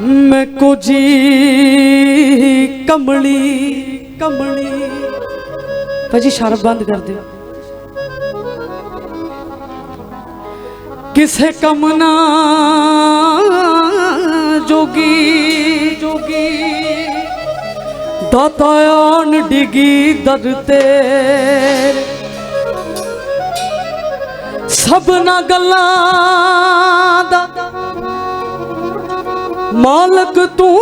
ਮੈਂ ਕੁਜੀ ਕਮਲੀ ਕਮਲੀ ਭਾਜੀ ਸ਼ਰਬ ਬੰਦ ਕਰ ਦਿਓ। ਕਿਸੇ ਕਮ ਨਾ ਜੋਗੀ ਜੋਗੀ। ਦਾਤਾ ਆਣ ਡਿਗੀ ਦਰ ਤੇ। ਸਭਨਾ ਗੱਲਾਂ ਦਾ ਮਾਲਕ ਤੂੰ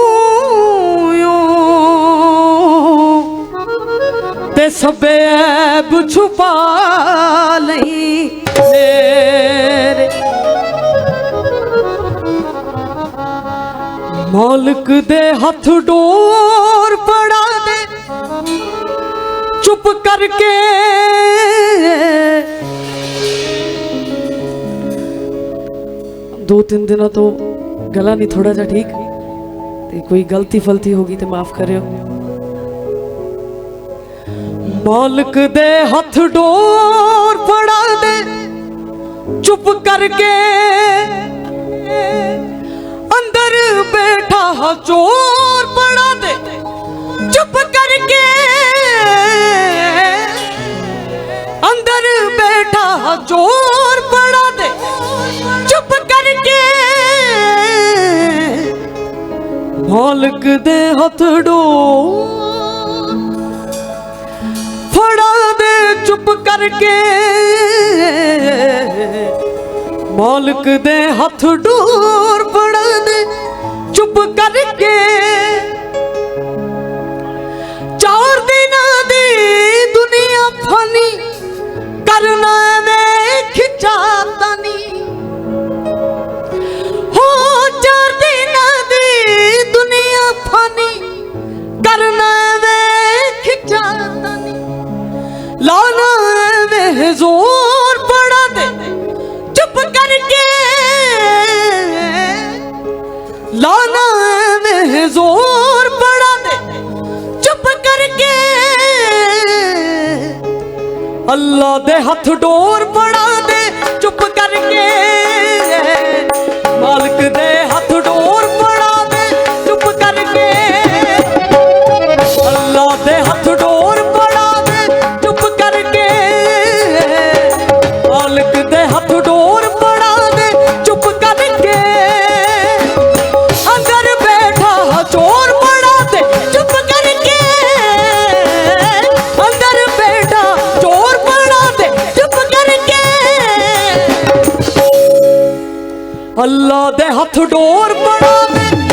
ਤੇ ਸਭੇ ਐਬ ਛੁਪਾ ਲਈ ਤੇਰੇ। ਮਾਲਕ ਦੇ ਹੱਥ ਡੋਰ ਫੜਾ ਦੇ। ਚੁੱਪ ਕਰਕੇ। ਦੋ ਤਿੰਨ ਦਿਨਾਂ ਤੋਂ ਗਲਾ ਨਹੀਂ ਥੋੜਾ ਜਿਹਾ ਠੀਕ ਤੇ ਕੋਈ ਗਲਤੀ ਫਲਤੀ ਹੋ ਗਈ ਤੇ ਮਾਫ ਕਰਿਓ ਮਾਲਕ ਦੇ ਹੱਥ ਡੋਰ ਫੜਾ ਦੇ ਚੁੱਪ ਕਰਕੇ ਅੰਦਰ ਬੈਠਾ ਚੋਰ ਫੜਾ ਦੇ ਚੁੱਪ ਕਰਕੇ ਮਾਲਕ ਦੇ ਹੱਥ ਡੋਰ ਫੜਾ ਦੇ ਚੁੱਪ ਕਰਕੇ ਮਾਲਕ ਦੇ ਹੱਥ ਡੋਰ। ਕਰਨਾ ਐਵੇਂ ਖਿਚਾਤਾ ਨਹੀਂ। ਲਾਣਾ ਐਵੇਂ ਜ਼ੋਰ ਬੜਾ ਦੇ। ਚੁੱਪ ਕਰਕੇ। ਲਾਣਾ ਐਵੇਂ ਜ਼ੋਰ ਪੜਾ ਦੇ। ਚੁੱਪ ਕਰਕੇ। ਅੱਲਾ ਦੇ ਹੱਥ ਡੋਰ ਬੜਾ ਦੇ। ਅੱਲਾ ਦੇ ਹੱਥ ਡੋਰ ਬੜਾ ਦੇ ਚੁੱਪ ਕਰਕੇ। ਮਾਲਕ ਦੇ ਹੱਥ ਡੋਰ ਬੜਾ ਦੇ ਚੁੱਪ ਕਰਕੇ। ਅੰਦਰ ਬੈਠਾ ਚੋਰ ਬੜਾ ਦੇ ਚੁੱਪ ਕਰਕੇ। ਅੰਦਰ ਬੈਠਾ ਚੋਰ ਬੜਾ ਦੇ ਚੁੱਪ ਕਰਕੇ। ਅੱਲਾ ਦੇ ਹੱਥ ਡੋਰ ਬੜਾ ਦੇ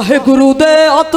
ਵਾਹਿਗੁਰੂ ਦੇ ਹੱਥ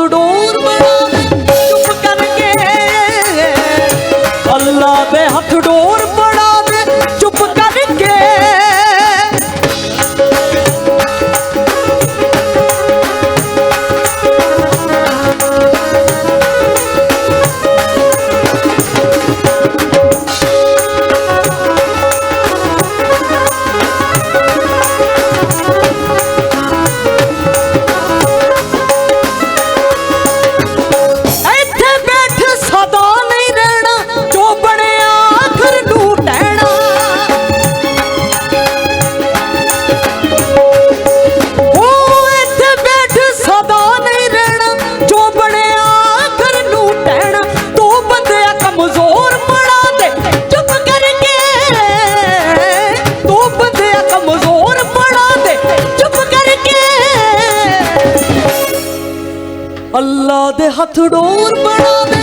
ਦੇ ਹੱਥ ਡੋਰ ਬਣਾ